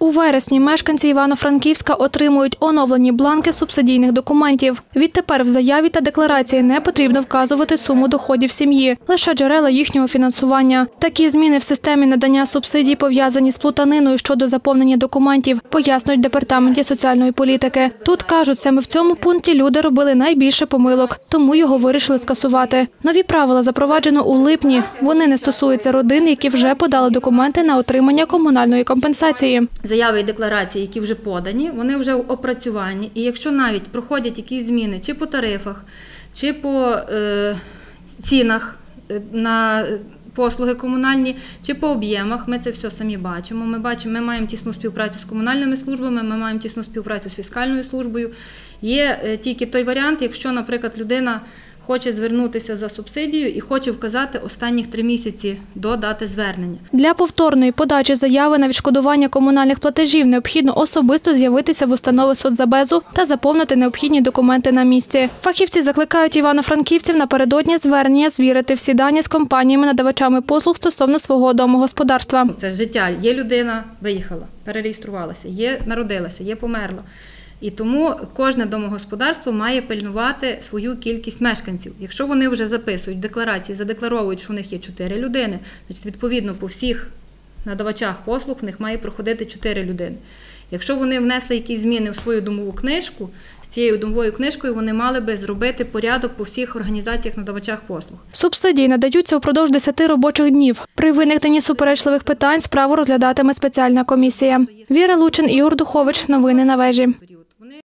У вересні мешканці Івано-Франківська отримують оновлені бланки субсидійних документів. Відтепер в заяві та декларації не потрібно вказувати суму доходів сім'ї, лише джерела їхнього фінансування. Такі зміни в системі надання субсидій пов'язані з плутаниною щодо заповнення документів, пояснюють департаменті соціальної політики. Тут кажуть, саме в цьому пункті люди робили найбільше помилок, тому його вирішили скасувати. Нові правила запроваджено у липні. Вони не стосуються родин, які вже подали документи на отримання комунальної компенсації. Заяви і декларації, які вже подані, вони вже опрацювані. І якщо навіть проходять якісь зміни чи по тарифах, чи по е, цінах е, на послуги комунальні, чи по об'ємах, ми це все самі бачимо. Ми бачимо, ми маємо тісну співпрацю з комунальними службами, ми маємо тісну співпрацю з фіскальною службою. Є е, тільки той варіант, якщо, наприклад, людина хоче звернутися за субсидією і хоче вказати останніх три місяці до дати звернення. Для повторної подачі заяви на відшкодування комунальних платежів необхідно особисто з'явитися в установи соцзабезу та заповнити необхідні документи на місці. Фахівці закликають івано-франківців напередодні звернення звірити всі дані з компаніями-надавачами послуг стосовно свого домогосподарства. Це життя. Є людина, виїхала, перереєструвалася, є народилася, є померла. І тому кожне домогосподарство має пильнувати свою кількість мешканців. Якщо вони вже записують декларації, задекларовують, що у них є 4 людини, значить відповідно по всіх надавачах послуг в них має проходити 4 людини. Якщо вони внесли якісь зміни в свою домову книжку, з цією домовою книжкою вони мали би зробити порядок по всіх організаціях надавачах послуг. Субсидії надаються впродовж 10 робочих днів. При виникненні суперечливих питань справу розглядатиме спеціальна комісія. Віра Лучин, Ігор Духович. Новини на вежі.